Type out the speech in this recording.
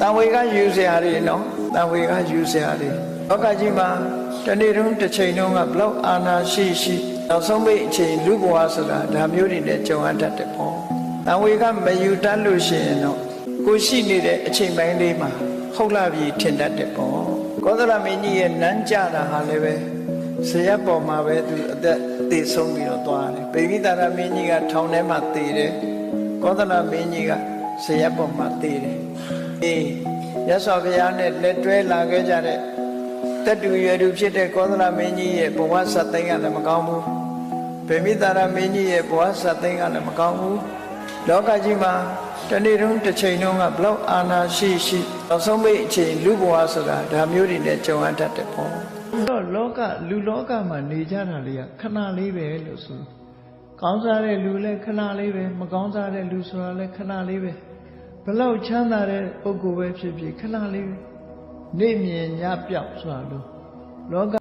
တန်ဝေကယူเสียရည်နော်တန်ဝေကယူเสียရည်လောကကြီးမှာတနေ့တုန်းတစ်ချိန်တုန်းကဘလောက်အာနာရှိရှိနောက်ဆုံးပိတ်အချိန်လူဘဝဆိုတာဒါမျိုးတွေနဲ့ကြုံရတတ်တယ်ပေါ့တန်ဝေကမယူတတ်လို့ရှိရင်တော့ကိုရှိနေတဲ့အချိန်ပိုင်းလေးမှာဟုတ်လာပြီထင်တတ်တယ်ပေါ့ကောသလမင်းကြီးရဲ့နန်းကြတာဟာလည်းပဲဇရက်ပေါ်မှာပဲသူအသက်သေဆုံးပြီးတော့သွားတယ်ပေကိတာရမင်းကြီးကထောင်ထဲမှာသေတယ်ကောသလမင်းကြီးကဇရက်ပေါ်မှာသေတယ် အေးရသော်ဘုရားနဲ့လက်တွဲလာခဲ့ကြတဲ့တတူရွယ်သူဖြစ်တဲ့ကောသလမင်းကြီးရဲ့ဘဝဆက်သိမ်းကလည်းမကောင်းဘူးပေမိတာရမင်းကြီးရဲ့ဘဝဆက်သိမ်းကလည်းမကောင်းဘူးလောကကြီးမှာတနေ့တုန်းတစ်ချိန်တုန်းကဘလောက်အာနာရှိရှိနောက်ဆုံးပိတ်အချိန်လူဘဝဆိုတာဒါမျိုးတွေနဲ့ကြုံရတတ်တယ်ပေါ့တော့လောကလူလောကမှာနေကြတာလေးကခဏလေးပဲလို့ဆိုကောင်းစားတဲ့လူလည်းခဏလေးပဲမကောင်းစားတဲ့လူဆိုတာလည်းခဏလေးပဲ ဘလောက်ချမ်းသာတဲ့ပုဂ္ဂိုလ်ပဲဖြစ်ဖြစ်ခဏလေးပဲနေမြင်ညပြောက်ဆိုတာလို့လောက